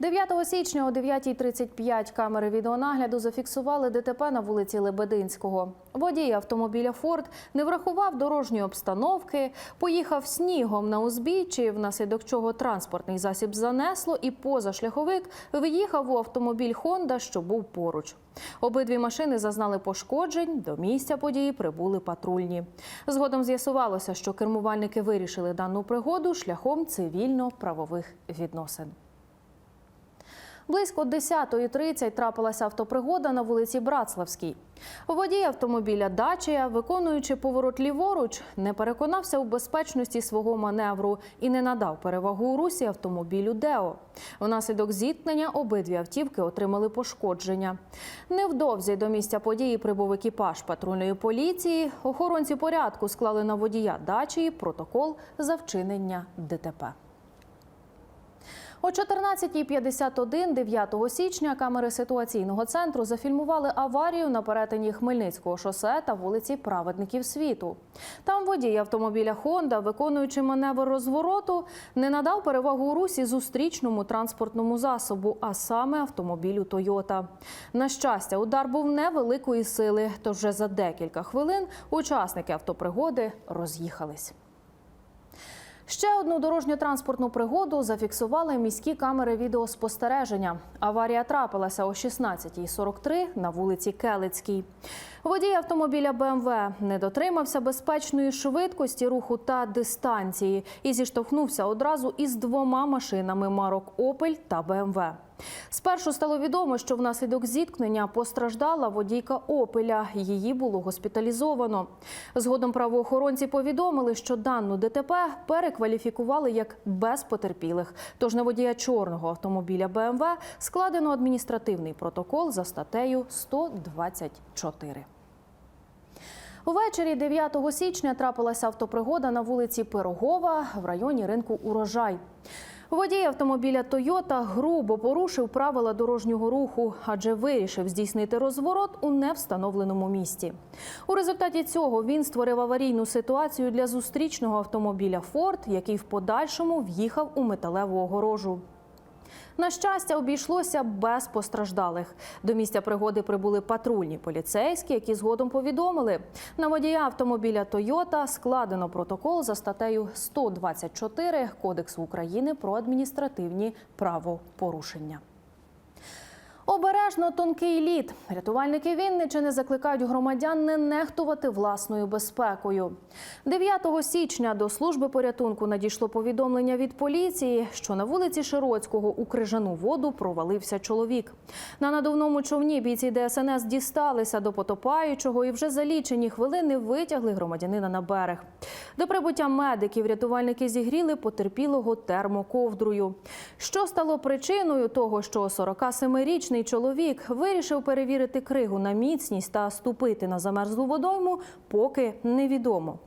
9 січня о 9.35 камери відеонагляду зафіксували ДТП на вулиці Лебединського. Водій автомобіля Форд не врахував дорожньої обстановки, поїхав снігом на узбіччі, внаслідок чого транспортний засіб занесло, і позашляховик виїхав у автомобіль Хонда, що був поруч. Обидві машини зазнали пошкоджень. До місця події прибули патрульні. Згодом з'ясувалося, що кермувальники вирішили дану пригоду шляхом цивільно-правових відносин. Близько 10.30 трапилася автопригода на вулиці Братславській. Водій автомобіля Дачія, виконуючи поворот ліворуч, не переконався у безпечності свого маневру і не надав перевагу у русі автомобілю Део. Внаслідок зіткнення обидві автівки отримали пошкодження. Невдовзі до місця події прибув екіпаж патрульної поліції. Охоронці порядку склали на водія Дачії протокол за вчинення ДТП. О 14.51 9 січня камери ситуаційного центру зафільмували аварію на перетині Хмельницького шосе та вулиці Праведників світу. Там водій автомобіля Хонда, виконуючи маневр розвороту, не надав перевагу у русі зустрічному транспортному засобу, а саме автомобілю Тойота. На щастя, удар був невеликої сили, тож вже за декілька хвилин учасники автопригоди роз'їхались. Ще одну дорожньо-транспортну пригоду зафіксували міські камери відеоспостереження. Аварія трапилася о 16.43 на вулиці Келицькій. Водій автомобіля БМВ не дотримався безпечної швидкості руху та дистанції і зіштовхнувся одразу із двома машинами марок Опель та БМВ. Спершу стало відомо, що внаслідок зіткнення постраждала водійка Опеля. Її було госпіталізовано. Згодом правоохоронці повідомили, що дану ДТП перекваліфікували як без потерпілих. Тож на водія чорного автомобіля БМВ складено адміністративний протокол за статтею 124. Увечері 9 січня трапилася автопригода на вулиці Пирогова в районі ринку Урожай. Водій автомобіля Тойота грубо порушив правила дорожнього руху, адже вирішив здійснити розворот у невстановленому місці. У результаті цього він створив аварійну ситуацію для зустрічного автомобіля Форд, який в подальшому в'їхав у металеву огорожу. На щастя, обійшлося без постраждалих. До місця пригоди прибули патрульні поліцейські, які згодом повідомили, на водія автомобіля Тойота складено протокол за статтею 124 Кодексу України про адміністративні правопорушення. Обережно тонкий лід. Рятувальники Вінничини закликають громадян не нехтувати власною безпекою. 9 січня до служби порятунку надійшло повідомлення від поліції, що на вулиці Широцького у крижану воду провалився чоловік. На надувному човні бійці ДСНС дісталися до потопаючого і вже за лічені хвилини витягли громадянина на берег. До прибуття медиків рятувальники зігріли потерпілого термоковдрою. Що стало причиною того, що 47-річний чоловік вирішив перевірити кригу на міцність та ступити на замерзлу водойму, поки невідомо.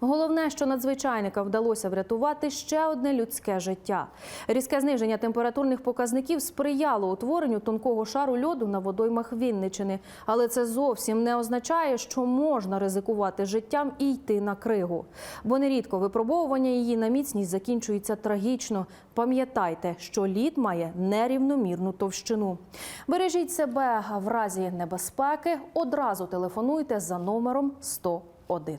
Головне, що надзвичайника вдалося врятувати ще одне людське життя. Різке зниження температурних показників сприяло утворенню тонкого шару льоду на водоймах Вінничини. Але це зовсім не означає, що можна ризикувати життям і йти на кригу. Бо нерідко випробовування її на міцність закінчується трагічно. Пам'ятайте, що лід має нерівномірну товщину. Бережіть себе в разі небезпеки. Одразу телефонуйте за номером 101.